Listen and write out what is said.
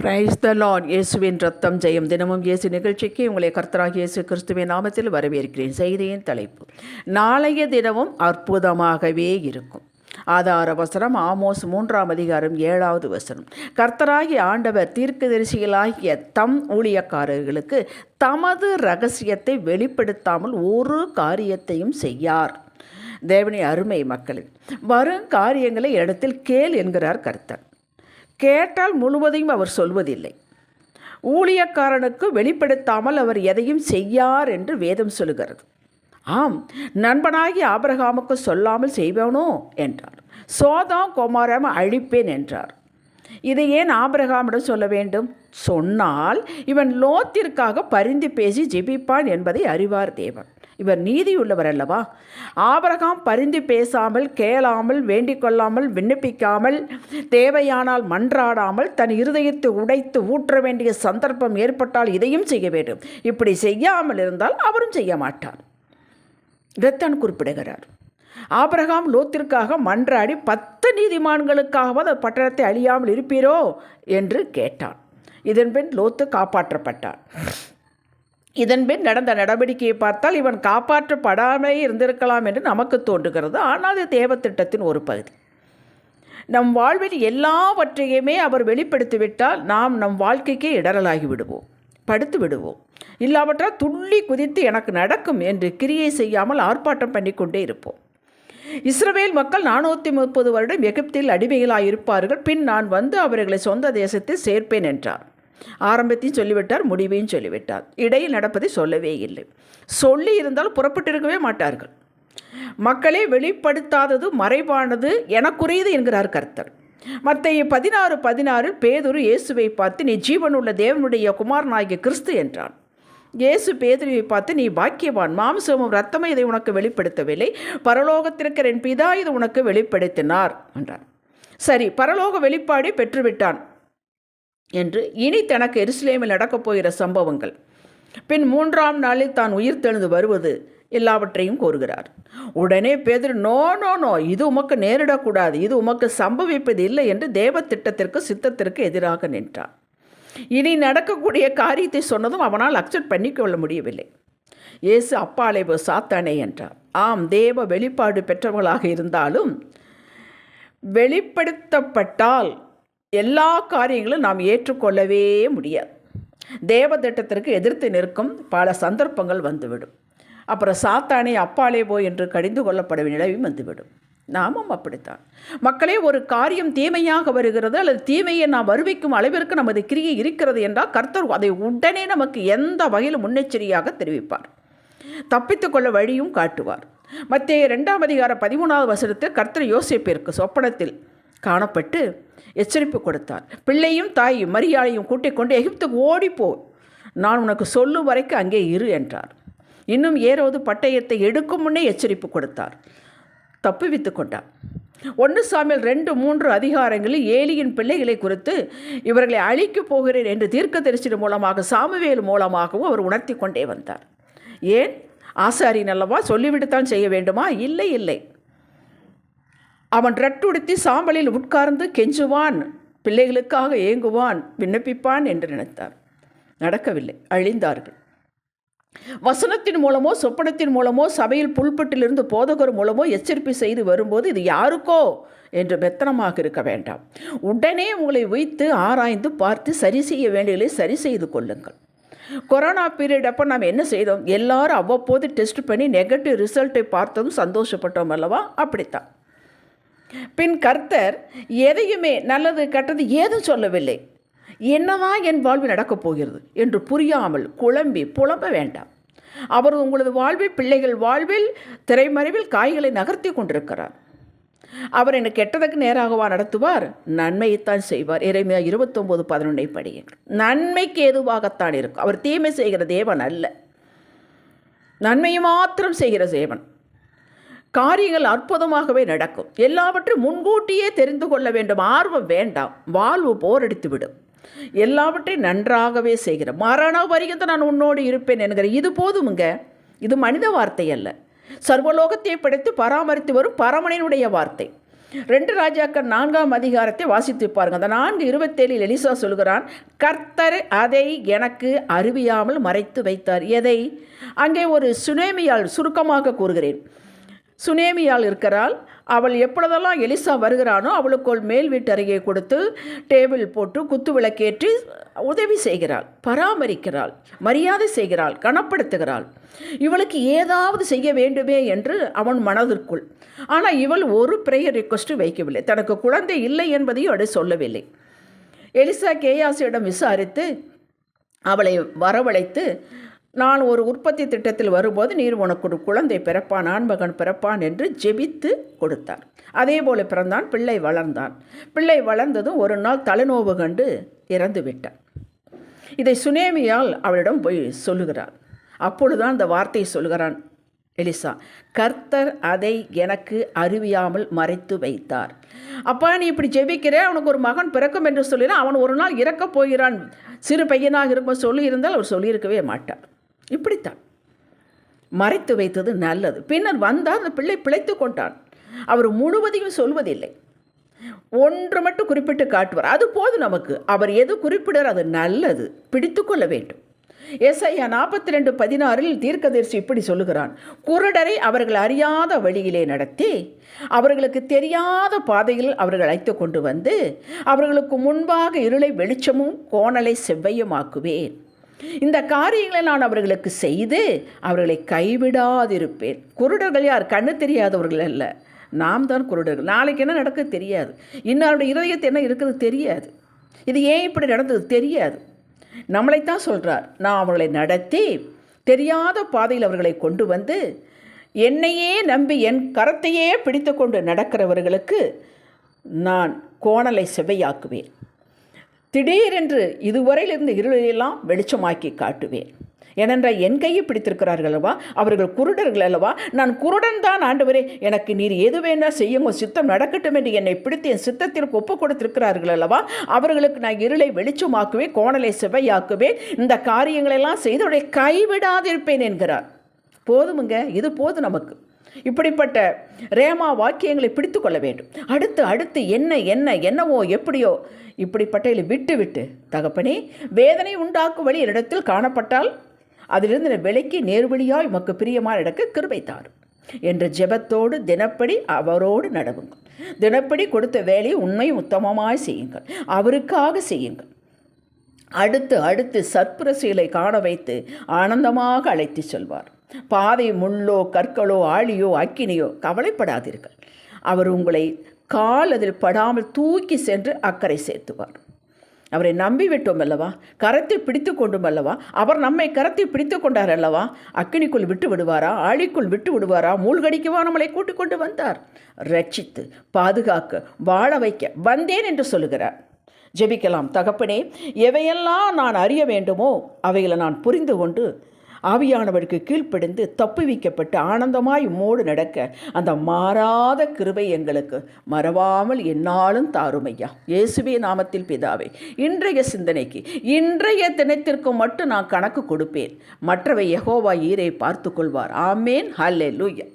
Praise the Lord இயேசுவின் ரத்தம் ஜெயம். தினமும் இயேசு நிகழ்ச்சிக்கு உங்களை கர்த்தராக இயேசு கிறிஸ்துவின் நாமத்தில் வரவேற்கிறேன். செய்தியின் தலைப்பு நாளைய தினமும் அற்புதமாகவே இருக்கும். ஆதார வசனம் ஆமோஸ் மூன்றாம் அதிகாரம் ஏழாவது வசனம். கர்த்தராகி ஆண்டவர் தீர்க்கதரிசிகளாகிய தம் ஊழியக்காரர்களுக்கு தமது ரகசியத்தை வெளிப்படுத்தாமல் ஒரு காரியத்தையும் செய்யார். தேவனி அருமை மக்களில் வரும் காரியங்களை இடத்தில் கேள் என்கிறார் கர்த்தர். கேட்டால் முழுவதையும் அவர் சொல்வதில்லை. ஊழியக்காரனுக்கு வெளிப்படுத்தாமல் அவர் எதையும் செய்யார் என்று வேதம் சொல்லுகிறது. ஆம் நண்பனாகி ஆபரகாமுக்கு சொல்லாமல் செய்வானோ? என்றார். சோதாம் குமாரம் அழிப்பேன் என்றார். இதை ஏன் ஆபிரகாமிடம் சொல்ல வேண்டும்? சொன்னால் இவன் லோத்திற்காக பரிந்து பேசி ஜெபிப்பான் என்பதை அறிவார் தேவன். இவர் நீதியுள்ளவர் அல்லவா? ஆபரகாம் பரிந்து பேசாமல் கேளாமல் வேண்டிக் கொள்ளாமல் விண்ணப்பிக்காமல் தேவையானால் மன்றாடாமல் தன் இருதயத்தை உடைத்து ஊற்ற வேண்டிய சந்தர்ப்பம் ஏற்பட்டால் இதையும் செய்ய வேண்டும். இப்படி செய்யாமல் இருந்தால் அவரும் செய்ய மாட்டார். இதைத்தான் குறிப்பிடுகிறார். ஆபரகாம் லோத்திற்காக மன்றாடி பத்து நீதிமான்களுக்காகவாது பட்டணத்தை அழியாமல் இருப்பீரோ? என்று கேட்டான். இதன்பின் லோத்து காப்பாற்றப்பட்டான் இதன்பின் நடந்த நடவடிக்கையை பார்த்தால் இவன் காப்பாற்றப்படாமலே இருந்திருக்கலாம் என்று நமக்கு தோன்றுகிறது. ஆனால் அது தேவத்திட்டத்தின் ஒரு பகுதி. நம் வாழ்வில் எல்லாவற்றையுமே அவர் வெளிப்படுத்திவிட்டால் நாம் நம் வாழ்க்கைக்கே இடரலாகி விடுவோம் படுத்து விடுவோம். இல்லாவற்றால் துள்ளி குதித்து எனக்கு நடக்கும் என்று கிரியை செய்யாமல் ஆர்ப்பாட்டம் பண்ணிக்கொண்டே இருப்போம். இஸ்ரவேல் மக்கள் நானூற்றி முப்பது வருடம் எகிப்தில் அடிமைகளாக இருப்பார்கள் பின் நான் வந்து அவர்களை சொந்த தேசத்தில் சேர்ப்பேன் என்றார். ஆரம்பத்தையும் சொல்லிவிட்டார் முடிவையும் சொல்லிவிட்டார். இடையில் நடப்பதை சொல்லவே இல்லை. சொல்லி இருந்தால் புறப்பட்டிருக்கவே மாட்டார்கள். மக்களை வெளிப்படுத்தாதது மறைவானது எனக்குரியது என்கிறார் கர்த்தர். மற்ற பதினாறு பதினாறு பேதுரு இயேசுவை பார்த்து நீ ஜீவனுள்ள தேவனுடைய குமாரனாகிய கிறிஸ்து என்றான். இயேசு பேதுருவை பார்த்து நீ பாக்கியவான். மாம்சமும் ரத்தமும் இதை உனக்கு வெளிப்படுத்தவில்லை. பரலோகத்திற்கிற என் பிதா இது உனக்கு வெளிப்படுத்தினார் என்றார். சரி பரலோக வெளிப்பாடை பெற்றுவிட்டான். என்று இனி தனக்கு எருசலேமில் நடக்கப் போகிற சம்பவங்கள். பின் மூன்றாம் நாளில் தான் உயிர் தெழுந்து வருவது எல்லாவற்றையும் கூறுகிறார். உடனே பேதர் நோ நோ நோ இது உமக்கு நேரிடக்கூடாது. இது உமக்கு சம்பவிப்பது இல்லை என்று தேவ திட்டத்திற்கு சித்தத்திற்கு எதிராக நின்றார் இனி நடக்கக்கூடிய காரியத்தை சொன்னதும் அவனால் அக்செப்ட் பண்ணிக்கொள்ள முடியவில்லை. இயேசு அப்பாலைவு சாத்தானே என்றார். ஆம் தேவ வெளிப்பாடு பெற்றவர்களாக இருந்தாலும் வெளிப்படுத்தப்பட்டால் எல்லா காரியங்களும் நாம் ஏற்றுக்கொள்ளவே முடியாது. தேவ திட்டத்திற்கு எதிர்த்து நிற்கும் பல சந்தர்ப்பங்கள் வந்துவிடும். அப்புறம் சாத்தானே அப்பாலே போய் என்று கடிந்து கொள்ளப்பட நிலவும் வந்துவிடும். நாமும் அப்படித்தான். மக்களே ஒரு காரியம் தீமையாக வருகிறது அல்லது தீமையை நாம் வருவிக்கும் அளவிற்கு நமது கிரியை இருக்கிறது என்றால் கர்த்தர் அதை உடனே நமக்கு எந்த வகையில் முன்னெச்சரியாக தெரிவிப்பார். தப்பித்துக்கொள்ள வழியும் காட்டுவார். மத்திய ரெண்டாம் அதிகார பதிமூணாவது வசனத்தில் கர்த்தர் யோசிப்பிற்கு சொப்பனத்தில் காணப்பட்டு எச்சரிப்பு கொடுத்தார். பிள்ளையும் தாயும் மரியாதையும் கூட்டிக் கொண்டு எகிப்துக்கு ஓடிப்போ. நான் உனக்கு சொல்லும் வரைக்கும் அங்கே இரு என்றார். இன்னும் ஏறோது பட்டயத்தை எடுக்கும் முன்னே எச்சரிப்பு கொடுத்தார். தப்புவித்து கொண்டார். ஒன்று சாமியில் ரெண்டு மூன்று அதிகாரங்களில் ஏலியின் பிள்ளைகளை குறித்து இவர்களை அழிக்கப் போகிறேன் என்று தீர்க்க தரிசனம் மூலமாக சாமுவேல் மூலமாகவும் அவர் உணர்த்தி கொண்டே வந்தார். ஏன்? ஆசாரின் அல்லவா சொல்லிவிட்டுத்தான் செய்ய வேண்டுமா? இல்லை இல்லை. அவன் ரட்டுடுத்தி சாம்பலில் உட்கார்ந்து கெஞ்சுவான் பிள்ளைகளுக்காக ஏங்குவான் விண்ணப்பிப்பான் என்று நினைத்தார். நடக்கவில்லை அழிந்தார்கள். வசனத்தின் மூலமோ சொப்பனத்தின் மூலமோ சபையில் புல்பட்டிலிருந்து போதகர் மூலமோ எச்சரிப்பு செய்து வரும்போது இது யாருக்கோ என்று மெத்தனமாக இருக்க வேண்டாம். உடனே உங்களை வைத்து ஆராய்ந்து பார்த்து சரி செய்ய வேண்டியதை சரி செய்து கொள்ளுங்கள். கொரோனா பீரியட் அப்போ நாம் என்ன செய்தோம்? எல்லாரும் அவ்வப்போது டெஸ்ட் பண்ணி நெகட்டிவ் ரிசல்ட்டை பார்த்ததும் சந்தோஷப்பட்டோம் அல்லவா? அப்படித்தான். பின் கர்த்தர் எதையுமே நல்லது கெட்டது ஏதும் சொல்லவில்லை. என்னதான் என் வாழ்வில் நடக்கப் போகிறது என்று புரியாமல் குழம்பி புலம்ப வேண்டாம். அவர் உங்களது வாழ்வில் பிள்ளைகள் வாழ்வில் திரைமறைவில் காய்களை நகர்த்தி கொண்டிருக்கிறார். அவர் என்னை கெட்டதுக்கு நேராகவா நடத்துவார்? நன்மையைத்தான் செய்வார். இறைமையா இருபத்தொம்போது பதினொன்றை படியுங்கள். நன்மைக்கு ஏதுவாகத்தான் இருக்கும். அவர் தீமை செய்கிற தேவன் அல்ல. நன்மையை மாத்திரம் செய்கிற தேவன். காரியங்கள் அற்புதமாகவே நடக்கும். எல்லாவற்றையும் முன்கூட்டியே தெரிந்து கொள்ள வேண்டும். ஆர்வம் வேண்டாம். வாழ்வு போரடித்து விடும் எல்லாவற்றையும் நன்றாகவே செய்கிற. மரண வரிகத்தை நான் உன்னோடு இருப்பேன் என்கிற. இது போதுமுங்க. இது மனித வார்த்தை அல்ல. சர்வலோகத்தை படைத்து பராமரித்து வரும் பரமனினுடைய வார்த்தை. ரெண்டு ராஜாக்கள் நான்காம் அதிகாரத்தை வாசித்து பாருங்க. அந்த நான்கு இருபத்தேழில் எலிசா சொல்கிறான் கர்த்தர் அதை எனக்கு அறிவியாமல் மறைத்து வைத்தார். எதை? அங்கே ஒரு சுனேமியால் சுருக்கமாக கூறுகிறேன். சுனேமியால் இருக்கிறாள். அவள் எப்பொழுதெல்லாம் எலிசா வருகிறானோ அவளுக்குள் மேல் வீட்டருகே கொடுத்து டேபிள் போட்டு குத்து விளக்கேற்றி உதவி செய்கிறாள் பராமரிக்கிறாள் மரியாதை செய்கிறாள் கனப்படுத்துகிறாள். இவளுக்கு ஏதாவது செய்ய வேண்டுமே என்று அவன் மனதிற்குள். ஆனால் இவள் ஒரு ப்ரேயர் ரிக்வஸ்ட்டு வைக்கவில்லை. தனக்கு குழந்தை இல்லை என்பதையும் அவள் சொல்லவில்லை. எலிசா கேயாசியிடம் விசாரித்து அவளை வரவழைத்து நான் ஒரு உற்பத்தி திட்டத்தில் வரும்போது நீர் உனக்கு ஒரு குழந்தை பிறப்பான் ஆண்மகன் பிறப்பான் என்று ஜெபித்து கொடுத்தார். அதே போல பிறந்தான் பிள்ளை வளர்ந்தான். பிள்ளை வளர்ந்ததும் ஒரு நாள் தலைநோவு கண்டு இறந்து விட்டான் இதை சுனேமியால் அவளிடம் போய் சொல்லுகிறார். அப்பொழுதுதான் அந்த வார்த்தையை சொல்கிறான் எலிசா கர்த்தர் அதை எனக்கு அறிவியாமல் மறைத்து வைத்தார். அப்பா நீ இப்படி ஜெபிக்கிற? அவனுக்கு ஒரு மகன் பிறக்கும் என்று சொல்லினா அவன் ஒரு நாள் இறக்கப் போகிறான். சிறு பையனாக இருக்கும் சொல்லியிருந்தால் அவர் சொல்லியிருக்கவே மாட்டார். இப்படித்தான். மறைத்து வைத்தது நல்லது. பின்னர் வந்தால் அந்த பிள்ளை பிழைத்து கொண்டான். அவர் முழுவதையும் சொல்வதில்லை. ஒன்று மட்டும் குறிப்பிட்டு காட்டுவார். அது போதும் நமக்கு. அவர் எது குறிப்பிடார் அது நல்லது. பிடித்து கொள்ள வேண்டும். எஸ்ஐயா நாற்பத்தி ரெண்டு பதினாறில் தீர்க்கதரிசி இப்படி சொல்லுகிறான். குருடரை அவர்கள் அறியாத வழியிலே நடத்தி அவர்களுக்கு தெரியாத பாதையில் அவர்கள் அழைத்து கொண்டு வந்து அவர்களுக்கு முன்பாக இருளை வெளிச்சமும் கோணலை செவ்வையுமாக்குவேன் இந்த காரியங்களை நான் அவர்களுக்கு செய்து அவர்களை கைவிடாதிருப்பேன். குருடர்கள் யார்? கண்ணு தெரியாதவர்கள் அல்ல. நாம் தான் குருடர்கள். நாளைக்கு என்ன நடக்க தெரியாது. இன்னொருடைய இருதயத்தை என்ன இருக்கிறது தெரியாது. இது ஏன் இப்படி நடந்தது தெரியாது? நம்மளைத்தான் சொல்கிறார் நான் அவர்களை நடத்தி தெரியாத பாதையில் அவர்களை கொண்டு வந்து என்னையே நம்பி என் கரத்தையே பிடித்து கொண்டு நடக்கிறவர்களுக்கு நான் கோணலை செவ்வையாக்குவேன். திடீரென்று இதுவரையில் இருந்த இருளையெல்லாம் வெளிச்சமாக்கி காட்டுவேன். ஏனென்றால் என் கையை பிடித்திருக்கிறார்கள் அல்லவா? அவர்கள் குருடர்கள் அல்லவா? நான் குருடன் தான் ஆண்டவரே. எனக்கு நீர் எது வேணால் செய்யுங்க சித்தம் நடக்கட்டும் என்று என்னை பிடித்து என் சித்தத்திற்கு ஒப்பு கொடுத்திருக்கிறார்கள் அல்லவா? அவர்களுக்கு நான் இருளை வெளிச்சமாக்குவேன் கோணலை செவ்வையாக்குவேன். இந்த காரியங்களெல்லாம் செய்தவரை கைவிடாதிருப்பேன் என்கிறார். போதுமுங்க. இது போதும் நமக்கு. இப்படிப்பட்ட ரேமா வாக்கியங்களை பிடித்து கொள்ள வேண்டும். அடுத்து அடுத்து என்ன என்ன என்னவோ எப்படியோ இப்படிப்பட்ட விட்டு விட்டு தகப்பனே வேதனை உண்டாக்கும் வழி என்னிடத்தில் காணப்பட்டால் அதிலிருந்து விலைக்கு நேர்வழியாய் உமக்கு பிரியமான இடக்கு கிருபை தாரும். என்ற ஜெபத்தோடு தினப்படி அவரோடு நடவுங்கள். தினப்படி கொடுத்த வேலையை உண்மை உத்தமமாய் செய்யுங்கள். அவருக்காக செய்யுங்கள். அடுத்து அடுத்து சத்புரசீலை காண வைத்து ஆனந்தமாக அழைத்து செல்வார். பாதை முள்ளோ கற்களோ ஆழியோ அக்கினியோ கவலைப்படாதீர்கள். அவர் உங்களை கால் அதில் படாமல் தூக்கி சென்று அக்கறை சேர்த்துவார் அவரை நம்பிவிட்டோம் அல்லவா? கரத்தை பிடித்து கொண்டும் அல்லவா? அவர் நம்மை கரத்தை பிடித்து கொண்டார் அல்லவா? அக்கினிக்குள் விட்டு விடுவாரா? ஆழிக்குள் விட்டு விடுவாரா? மூழ்கடிக்கவா நம்மளை கூட்டிக் கொண்டு வந்தார்? ரட்சித்து பாதுகாக்க வாழ வைக்க வந்தேன் என்று சொல்லுகிறார். ஜெபிக்கலாம் தகப்பனே எவையெல்லாம் நான் அறிய வேண்டுமோ அவைகளை நான் புரிந்து கொண்டு ஆவியானவருக்கு கீழ்ப்படிந்து தப்புவிக்கப்பட்டு ஆனந்தமாய் உம்மோடு நடக்க அந்த மாறாத கிருபை எங்களுக்கு மறவாமல் என்னாலும் தாருமையா. இயேசுவே நாமத்தில் பிதாவே இன்றைய சிந்தனைக்கு இன்றைய தினத்திற்கு மட்டும் நான் கணக்கு கொடுப்பேன். மற்றவை யகோவா ஈரை பார்த்து கொள்வார் ஆமேன். ஹல்லே லூயா